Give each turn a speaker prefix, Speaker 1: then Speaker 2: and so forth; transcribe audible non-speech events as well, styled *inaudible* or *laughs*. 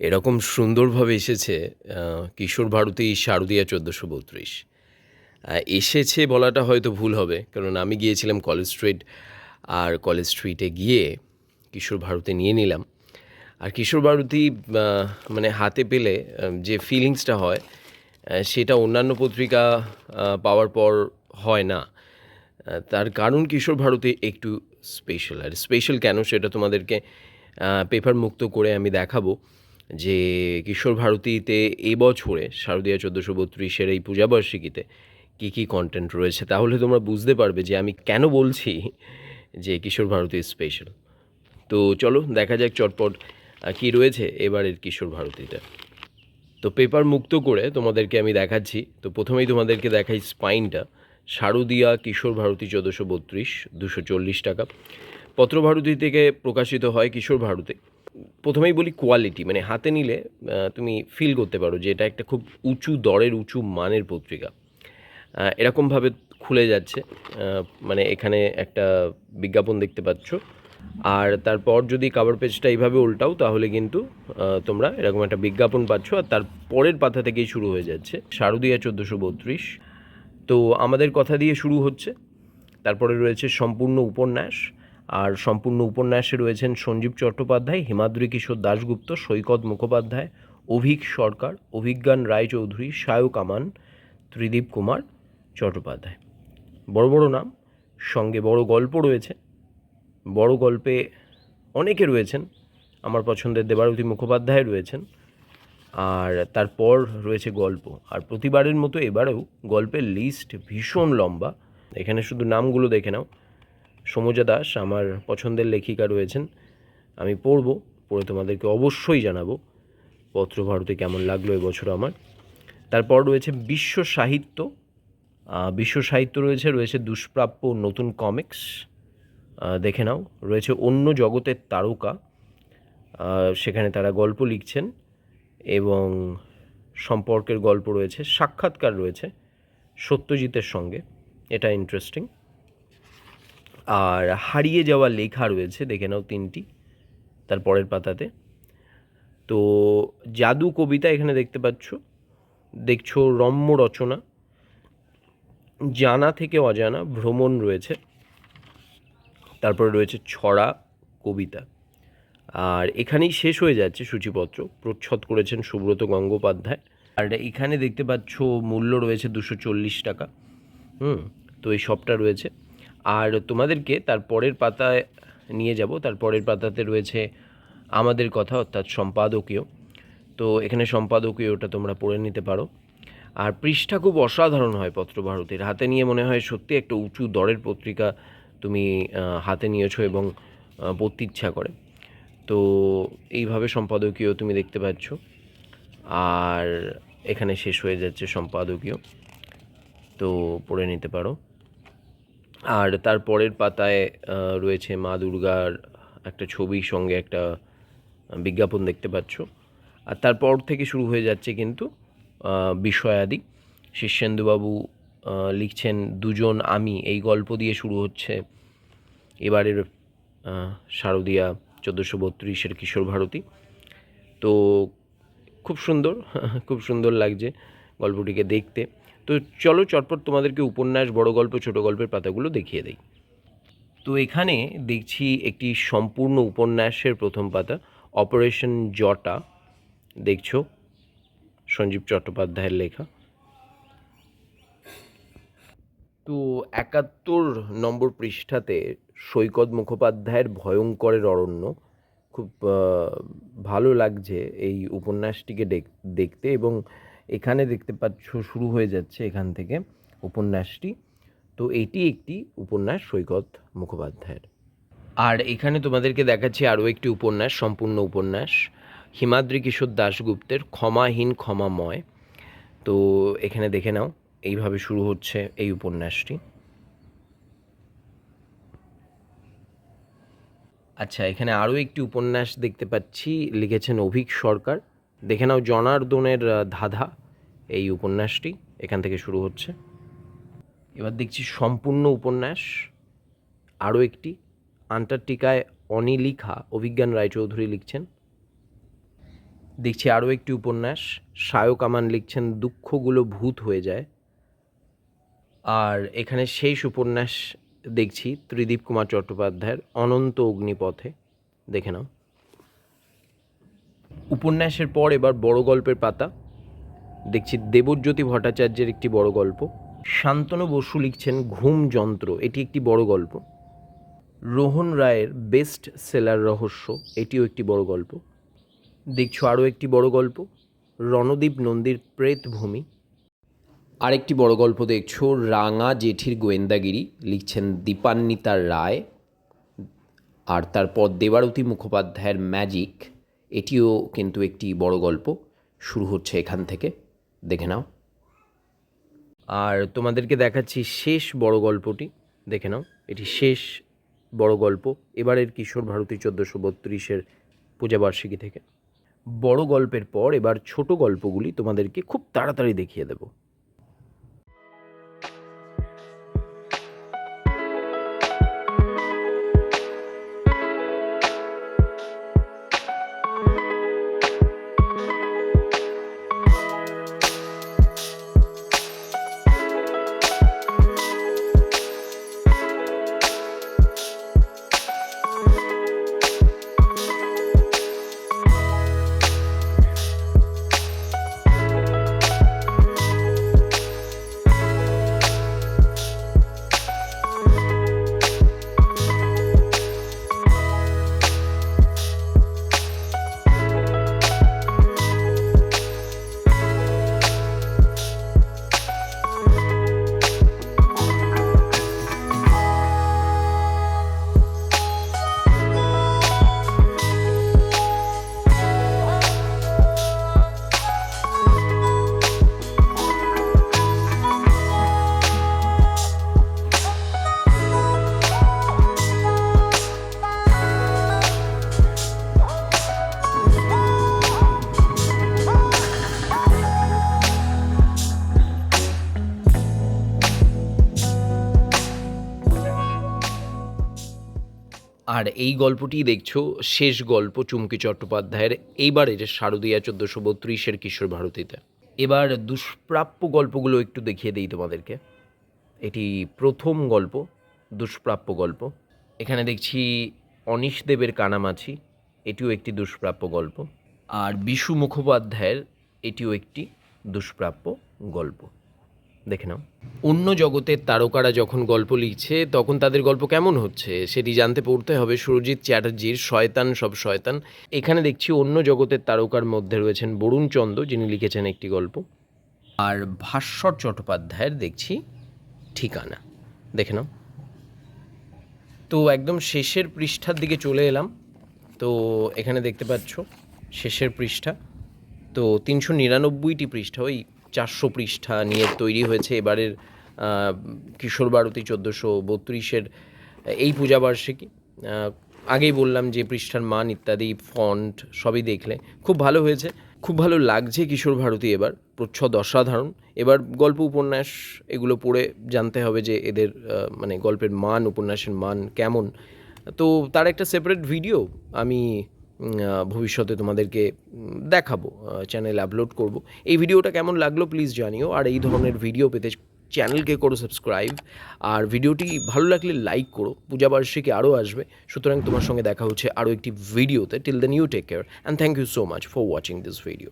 Speaker 1: এরকম সুন্দরভাবে এসেছে কিশোর ভারতী শারদীয়া চোদ্দোশো বত্রিশ। এসেছে বলাটা হয়তো ভুল হবে, কারণ আমি গিয়েছিলাম কলেজ স্ট্রিট, আর কলেজ স্ট্রিটে গিয়ে কিশোর ভারতী নিয়ে নিলাম। আর কিশোর ভারতী মানে হাতে পেলে যে ফিলিংসটা হয় সেটা অন্যান্য পত্রিকা পাওয়ার পর হয় না। তার কারণ কিশোর ভারতী একটু স্পেশাল আর স্পেশাল কেন সেটা তোমাদেরকে পেপার মুক্ত করে আমি দেখাবো। যে কিশোর ভারতীতে এবছরে শারদীয়া চোদ্দোশো বত্রিশের এই পূজাবার্ষিকীতে কী কী কন্টেন্ট রয়েছে, তাহলে তোমরা বুঝতে পারবে যে আমি কেন বলছি যে কিশোর ভারতী স্পেশাল তো চলো, দেখা যাক চটপট কী রয়েছে এবারের কিশোর ভারতীতে। তো পেপার মুক্ত করে তোমাদেরকে আমি দেখাচ্ছি। তো প্রথমেই তোমাদেরকে দেখাই স্পাইনটা শারদীয়া কিশোর ভারতী চোদ্দোশো বত্রিশ, দুশো চল্লিশ টাকা। পত্রভারতী থেকে প্রকাশিত হয় কিশোর ভারতী। প্রথমেই বলি কোয়ালিটি মানে হাতে নিলে তুমি ফিল করতে পারো যে এটা একটা খুব উঁচু দরের, উঁচু মানের পত্রিকা। এরকমভাবে খুলে যাচ্ছে মানে এখানে একটা বিজ্ঞাপন দেখতে পাচ্ছ। আর তারপর যদি কাভার পেজটা এইভাবে উল্টাও, তাহলে কিন্তু তোমরা এরকম একটা বিজ্ঞাপন পাচ্ছ। আর তার পরের পাতা থেকেই শুরু হয়ে যাচ্ছে, শারদীয়া চোদ্দোশো বত্রিশ। তো আমাদের কথা দিয়ে শুরু হচ্ছে। তারপরে রয়েছে সম্পূর্ণ উপন্যাস। আর সম্পূর্ণ উপন্যাসে রয়েছেন সঞ্জীব চট্টোপাধ্যায়, হিমাদ্রি কিশোর দাশগুপ্ত, সৈকত মুখোপাধ্যায়, অভিক সরকার, অভিজ্ঞান রায়চৌধুরী, সায়ক আমান, ত্রিদীপ কুমার চট্টোপাধ্যায়। বড় বড় নাম, সঙ্গে বড় গল্প রয়েছে। বড় গল্পে অনেকে রয়েছেন, আমার পছন্দের দেবারতী মুখোপাধ্যায় রয়েছেন, আর তারপর রয়েছে গল্প। আর প্রতিবারের মতো এবারেও গল্পের লিস্ট ভীষণ লম্বা। এখানে শুধু নামগুলো দেখে নাও। সমজা দাস আমার পছন্দের লেখিকা রয়েছেন। আমি পড়ব, পড়ে তোমাদেরকে অবশ্যই জানাব পত্রভারতী কেমন লাগল এবছর আমার। তারপর রয়েছে বিশ্ব সাহিত্য। বিশ্ব সাহিত্য রয়েছে রয়েছে দুষ্প্রাপ্য নতুন কমিক্স দেখে নাও, রয়েছে অন্য জগতের তারকা। সেখানে তারা গল্প লিখছেন এবং সম্পর্কের গল্প রয়েছে, সাক্ষাৎকার রয়েছে সত্যজিতের সঙ্গে। এটা ইন্টারেস্টিং আর হারিয়ে যাওয়া লেখা রয়েছে, দেখে নাও তিনটি তার পরের পাতাতে। তো জাদু কবিতা এখানে দেখতে পাচ্ছ। দেখছ রম্য রচনা। জানা থেকে অজানা ভ্রমণ রয়েছে। তারপরে রয়েছে ছড়া কবিতা। আর এখানেই শেষ হয়ে যাচ্ছে সূচিপত্র। প্রচ্ছদ করেছেন সুব্রত গঙ্গোপাধ্যায়। আর এখানে দেখতে পাচ্ছ মূল্য রয়েছে দুশো চল্লিশ টাকা। হুম, তো এই সবটা রয়েছে। আর তোমাদেরকে তার পরের পাতায় নিয়ে যাব। তার পরের পাতাতে রয়েছে আমাদের কথা, অর্থাৎ সম্পাদকীয়। তো এখানে সম্পাদকীয়টা তোমরা পড়ে নিতে পারো। আর পৃষ্ঠা খুব অসাধারণ হয় পত্রভারতীর। হাতে নিয়ে মনে হয় সত্যি একটা উঁচু দরের পত্রিকা তুমি হাতে নিয়েছো এবং পড়তে ইচ্ছা করে। তো এইভাবে সম্পাদকীয় তুমি দেখতে পাচ্ছ। আর এখানে শেষ হয়ে যাচ্ছে সম্পাদকীয়। তো পড়ে নিতে পারো। আর তার পরের পাতায় রয়েছে মা দুর্গার একটা ছবির সঙ্গে একটা বিজ্ঞাপন দেখতে পাচ্ছ। আর তারপর থেকে শুরু হয়ে যাচ্ছে কিন্তু বিষয়াদি শীর্ষেন্দুবাবু লিখছেন, দুজন আমি এই গল্প দিয়ে শুরু হচ্ছে। এবারের শারদীয়া চোদ্দোশো বত্রিশের কিশোর ভারতী। তো খুব সুন্দর *laughs* খুব সুন্দর লাগছে গল্পটিকে দেখতে। তো চলো চটপট তোমাদেরকে উপন্যাস, বড় গল্প, ছোট গল্পের পাতাগুলো দেখিয়ে দেই। তো এখানে দেখছি একটি সম্পূর্ণ উপন্যাসের প্রথম পাতা, অপারেশন জটা। দেখছ? সঞ্জীব চট্টোপাধ্যায়ের লেখা। তো একাত্তর নম্বর পৃষ্ঠাতে সৈকত মুখোপাধ্যায়ের ভয়ঙ্করের অরণ্য। খুব ভালো লাগছে এই উপন্যাসটিকে দেখ- দেখতে এবং এখানে দেখতে পাচ্ছ, শুরু হয়ে যাচ্ছে এখান থেকে উপন্যাসটি। তো এটি একটি উপন্যাস সৈকত মুখোপাধ্যায়ের। আর এখানে তোমাদেরকে দেখাচ্ছি আরও একটি উপন্যাস, সম্পূর্ণ উপন্যাস। হিমাদ্রি কিশোর দাশগুপ্তের ক্ষমাহীন ক্ষমাময়। তো এখানে দেখে নাও, এইভাবে শুরু হচ্ছে এই উপন্যাসটি। আচ্ছা এখানে আরও একটি উপন্যাস দেখতে পাচ্ছি, লিখেছেন অভিক সরকার। দেখে নাও জনার্দনের ধাঁধা, এই উপন্যাসটি। এখান থেকে শুরু হচ্ছে। এবার দেখছি সম্পূর্ণ উপন্যাস, আরও একটি। আন্টার্কটিকায় অনিলিখা, অভিজ্ঞান রায়চৌধুরী লিখছেন। দেখছি আরও একটি উপন্যাস সায়ক আমান লিখছেন, দুঃখগুলো ভূত হয়ে যায়। আর এখানে শেষ উপন্যাস দেখছি ত্রিদীপ কুমার চট্টোপাধ্যায়ের, অনন্ত অগ্নিপথে। দেখে নাও। উপন্যাসের পর এবার বড় গল্পের পাতা। দেখছি দেবজ্যোতি ভট্টাচার্যের একটি বড় গল্প। শান্তনু বসু লিখছেন ঘুম যন্ত্র, এটি একটি বড় গল্প। রোহন রায়ের বেস্ট সেলার রহস্য, এটিও একটি বড় গল্প। দেখছ আরও একটি বড় গল্প, রণদীপ নন্দীর প্রেতভূমি। আরেকটি বড় গল্প দেখছ, রাঙা জেঠির গোয়েন্দাগিরি, লিখছেন দীপান্বিতা রায়। আর তারপর দেবারতী মুখোপাধ্যায়ের ম্যাজিক। এটিও কিন্তু একটি বড় গল্প। শুরু হচ্ছে এখান থেকে। দেখে নাও। আর তোমাদেরকে দেখাচ্ছি শেষ বড় গল্পটি। দেখে নাও, এটি শেষ বড় গল্প। এবারের কিশোর ভারতী চোদ্দোশো বত্রিশের পূজাবার্ষিকী থেকে। বড় গল্পের পর এবার ছোট গল্পগুলি তোমাদেরকে খুব তাড়াতাড়ি দেখিয়ে দেবো। আর এই গল্পটি দেখছ, শেষ গল্প চুমকি চট্টোপাধ্যায়ের এইবারের শারদীয়া চোদ্দোশো বত্রিশের কিশোর ভারতীতে। এবার দুষ্প্রাপ্য গল্পগুলো একটু দেখিয়ে দিই তোমাদেরকে। এটি প্রথম গল্প, দুষ্প্রাপ্য গল্প। এখানে দেখছি অনিশ দেবের কানামাছি, এটিও একটি দুষ্প্রাপ্য গল্প। আর বিশু মুখোপাধ্যায়ের, এটিও একটি দুষ্প্রাপ্য গল্প। দেখে নাও। অন্য জগতের তারকারা যখন গল্প লিখছে, তখন তাদের গল্প কেমন হচ্ছে? সেটি জানতে পড়তে হবে সুরজিৎ চ্যাটার্জির শয়তান সব শয়তান এখানে দেখছি অন্য জগতের তারকার মধ্যে রয়েছেন বরুণ চন্দ যিনি লিখেছেন একটি গল্প। আর ভাস্বর চট্টোপাধ্যায়ের দেখছি ঠিকানা। দেখে নাও। তো একদম শেষের পৃষ্ঠার দিকে চলে এলাম। তো এখানে দেখতে পাচ্ছ, শেষের পৃষ্ঠা। তো তিনশো নিরানব্বইটি পৃষ্ঠা, ওই চারশো পৃষ্ঠা নিয়ে তৈরি হয়েছে। এবারের কিশোর ভারতী চোদ্দোশো বত্রিশের এই পূজাবার্ষিকী। আগেই বললাম যে পৃষ্ঠার মান ইত্যাদি, ফন্ট সবই দেখলে খুব ভালো হয়েছে। খুব ভালো লাগছে কিশোর ভারতী এবার প্রচ্ছদ অসাধারণ। এবার গল্প উপন্যাস এগুলো পড়ে জানতে হবে যে এদের মানে গল্পের মান, উপন্যাসের মান কেমন। তো তার একটা সেপারেট ভিডিও আমি ভবিষ্যতে তোমাদেরকে দেখাবো চ্যানেল আপলোড করব। এই ভিডিওটা কেমন লাগল প্লিজ জানিও, আর এই ধরনের ভিডিও পেতে চ্যানেলকে করো সাবস্ক্রাইব আর ভিডিওটি ভালো লাগলে লাইক করো পূজাবার্ষিকী আরও আসবে। সুতরাং তোমার সঙ্গে দেখা হচ্ছে আরও একটি ভিডিওতে till then you take care and thank you so much for watching this video